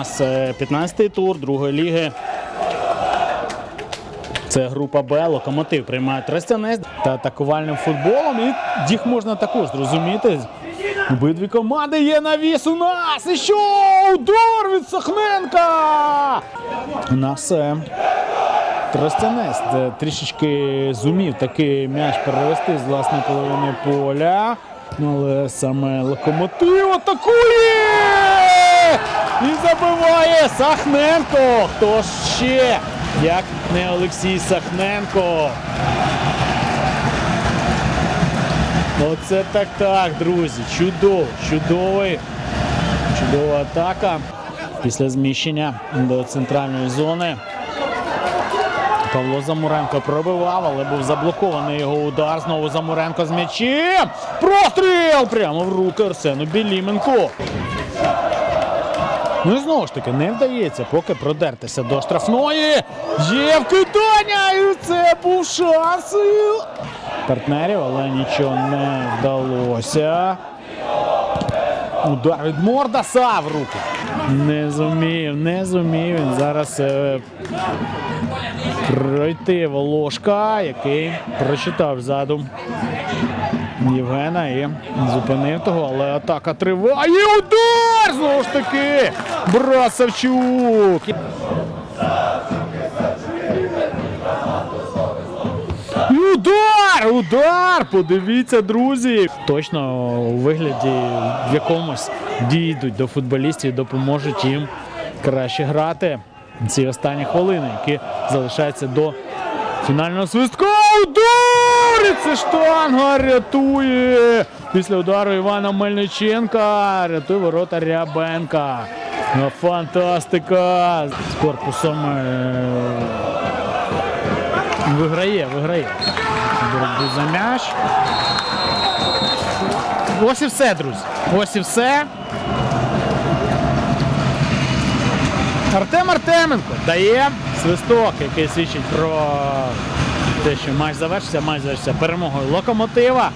нас е, 15-й тур другої ліги. Це група Б. Локомотив приймає Тростянець та атакувальним футболом. І їх можна також зрозуміти. Обидві команди є навіс у нас. І що? Удар від Сахненка! У нас е, Тростянець е, трішечки зумів такий м'яч перевести з власної половини поля. Ну, Але саме локомотив атакує! І забиває Сахненко. Хто ще? Як не Олексій Сахненко. Оце так так, друзі. Чудово, чудовий, чудова атака. Після зміщення до центральної зони. Павло Замуренко пробивав, але був заблокований його удар. Знову Замуренко з м'ячем. Простріл! Прямо в руки Арсену Біліменко. Ну і знову ж таки не вдається поки продертися до штрафної. Є вкидання! І це був шанс партнерів, але нічого не вдалося. Удар від Мордаса в руку. Не зумів, не зумів він зараз е, пройти Волошка, який прочитав задум Євгена і зупинив того, але атака триває. Удар! Знову ж таки! Брат Савчук! І Удар! Удар! Подивіться, друзі! Точно у вигляді в якомусь дійдуть до футболістів допоможуть їм краще грати ці останні хвилини, які залишаються до фінального свистка. Удар! Це штанга рятує! Після удару Івана Мельниченка рятує ворота Рябенка. Ну, Фантастика! З корпусом е, Виграє, виграє. Боротьбу за м'яч. Ось і все, друзі. Ось і все. Артем Артеменко дає свисток, який свідчить про те, що матч завершився. Матч завершився перемогою локомотива.